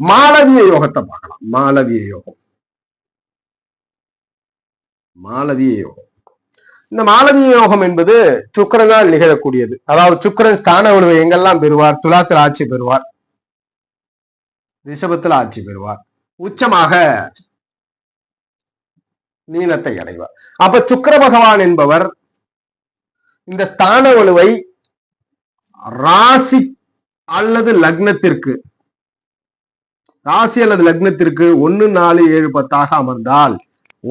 மாளவிய யோகத்தை பார்க்கலாம். மாளவிய யோகம். மாளவிய யோகம். இந்த மாளவிய யோகம் என்பது சுக்கரனால் நிகழக்கூடியது. அதாவது சுக்கிரன் ஸ்தான வலுவை எங்கெல்லாம் பெறுவார்? துலாத்தில் ஆட்சி பெறுவார். ரிஷபத்தில் ஆட்சி பெறுவார். உச்சமாக நீளத்தை அடைவார். அப்ப சுக்கர பகவான் என்பவர் இந்த ஸ்தான வலுவை ராசி அல்லது லக்னத்திற்கு ராசி அல்லது லக்னத்திற்கு ஒன்னு நாலு ஏழு பத்தாக அமர்ந்தால்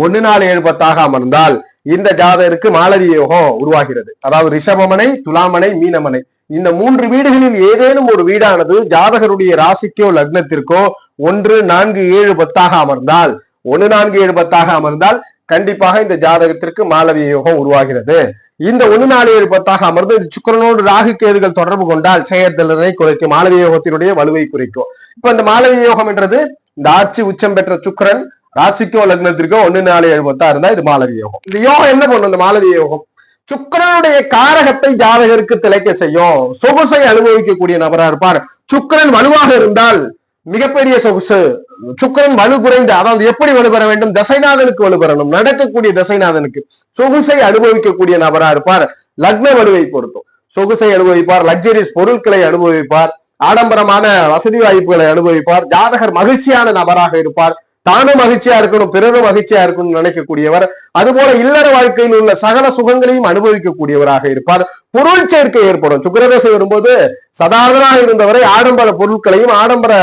ஒன்னு நாலு ஏழு பத்தாக அமர்ந்தால் இந்த ஜாதகருக்கு மாலவி யோகம் உருவாகிறது. அதாவது ரிஷபமனை துலாமனை மீனமனை. இந்த மூன்று வீடுகளில் ஏதேனும் ஒரு வீடானது ஜாதகருடைய ராசிக்கோ லக்னத்திற்கோ ஒன்று நான்கு ஏழு பத்தாக அமர்ந்தால் ஒன்னு நான்கு ஏழு பத்தாக அமர்ந்தால் கண்டிப்பாக இந்த ஜாதகத்திற்கு மாலவிய யோகம் உருவாகிறது. இந்த ஒன்னு நாலு ஏழு பத்தாக அமர்ந்து சுக்கரனோடு ராகு கேதுகள் தொடர்பு கொண்டால் செயற்திறனை குறைக்கும் மாலவிய யோகத்தினுடைய வலுவை குறைக்கும். இப்ப இந்த மாலவிய யோகம் என்றது இந்த ஆட்சி உச்சம் பெற்ற சுக்கரன் ராசிக்கோ லக்னத்திற்கோ ஒன்னு நாலு ஏழு பத்தா இருந்தா இது மாலவிய யோகம் இந்த யோகம் என்ன பண்ணும் இந்த மாலவிய யோகம் சுக்கரனுடைய காரகத்தை ஜாதகருக்கு திளைக்க செய்யும். சொகுசை அனுபவிக்கக்கூடிய நபரா இருப்பார். சுக்கரன் வலுவாக இருந்தால் மிகப்பெரிய சொகுசு. சுக்கரன் வலு குறைந்த அதாவது எப்படி வலுப்பெற வேண்டும்? தசைநாதனுக்கு வலுபெறணும் நடக்கக்கூடிய தசைநாதனுக்கு. சொகுசை அனுபவிக்கக்கூடிய நபரா இருப்பார். லக்ன வலுவை பொறுத்தும். சொகுசை அனுபவிப்பார் லக்ஸரிஸ் பொருட்களை அனுபவிப்பார் ஆடம்பரமான வசதி வாய்ப்புகளை அனுபவிப்பார் ஜாதகர் மகிழ்ச்சியான நபராக இருப்பார். தானும் மகிழ்ச்சியா இருக்கணும் பிறரும் மகிழ்ச்சியா இருக்கணும்னு நினைக்கக்கூடியவர். அதுபோல இல்லற வாழ்க்கையில் உள்ள சகல சுகங்களையும் அனுபவிக்கக்கூடியவராக இருப்பார். பொருள் சேர்க்கை ஏற்படும். சுக்கரதசை வரும்போது சாதாரணமாக இருந்தவரை ஆடம்பர பொருட்களையும் ஆடம்பர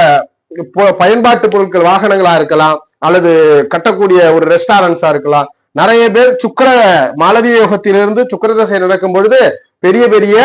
பயன்பாட்டு பொருட்கள் வாகனங்களா இருக்கலாம் அல்லது கட்டக்கூடிய ஒரு ரெஸ்டாரண்ட்ஸா இருக்கலாம். நிறைய பேர் சுக்கர மாலவிய யோகத்திலிருந்து சுக்கரதசை நடக்கும் பொழுது பெரிய பெரிய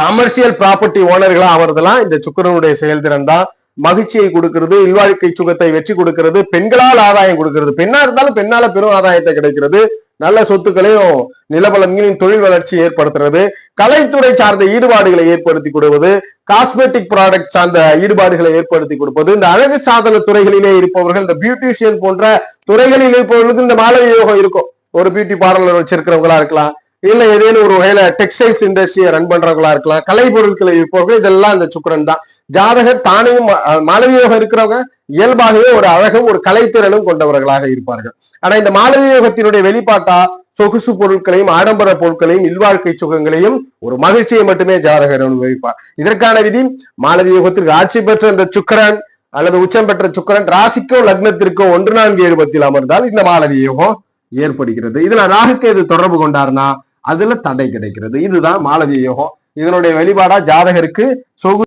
கமர்ஷியல் ப்ராப்பர்ட்டி ஓனர்களா ஆவறதெல்லாம் இந்த சுக்கரனுடைய செயல்திறன் தான். மகிழ்ச்சியை கொடுக்கிறது இல்வாழ்க்கை சுகத்தை வெற்றி கொடுக்கிறது பெண்களால் ஆதாயம் கொடுக்கிறது. பெண்ணா இருந்தாலும் பெண்ணால பெரும் ஆதாயத்தை கிடைக்கிறது. நல்ல சொத்துக்களையும் நிலபலன்களின் தொழில் வளர்ச்சி ஏற்படுத்துறது கலைத்துறை சார்ந்த ஈடுபாடுகளை ஏற்படுத்தி கொடுப்பது காஸ்மெட்டிக் ப்ராடக்ட் சார்ந்த ஈடுபாடுகளை ஏற்படுத்தி கொடுப்பது இந்த அழகு சாதன துறைகளிலே இருப்பவர்கள் இந்த பியூட்டிஷியன் போன்ற துறைகளில் இருப்பவர்களுக்கு இந்த மாலை யோகம் இருக்கும். ஒரு பியூட்டி பார்லர் வச்சிருக்கிறவங்களா இருக்கலாம் இல்ல ஏதேனும் ஒரு வகையில டெக்ஸ்டைல்ஸ் இண்டஸ்ட்ரியை ரன் பண்றவங்களா இருக்கலாம் கலை பொருட்களை இருப்பவர்கள் இதெல்லாம் இந்த சுக்கரன் தான். ஜாதகர் தானையும் மாலவியோகம் இருக்கிறவங்க இயல்பாகவே ஒரு அழகும் ஒரு கலைத்திறனும் கொண்டவர்களாக இருப்பார்கள். ஆனா இந்த மாலவியோகத்தினுடைய வெளிப்பாட்டா சொகுசு பொருட்களையும் ஆடம்பர பொருட்களையும் இல்வாழ்க்கை சுகங்களையும் ஒரு மகிழ்ச்சியை மட்டுமே ஜாதகர் அனுபவிப்பார். இதற்கான விதி மாலவியோகத்திற்கு ஆட்சி பெற்ற இந்த சுக்கரன் அல்லது உச்சம் பெற்ற சுக்கரன் ராசிக்கோ லக்னத்திற்கோ ஒன்று நான்கு ஏழு பத்தில் அமர்ந்தால் இந்த மாலவி யோகம் ஏற்படுகிறது. இதுல ராகுக்கு இது தொடர்பு கொண்டாருன்னா அதுல தடை கிடைக்கிறது. இதுதான் மாலவிய யோகம் இதனுடைய வெளிப்பாடா ஜாதகருக்கு சொகு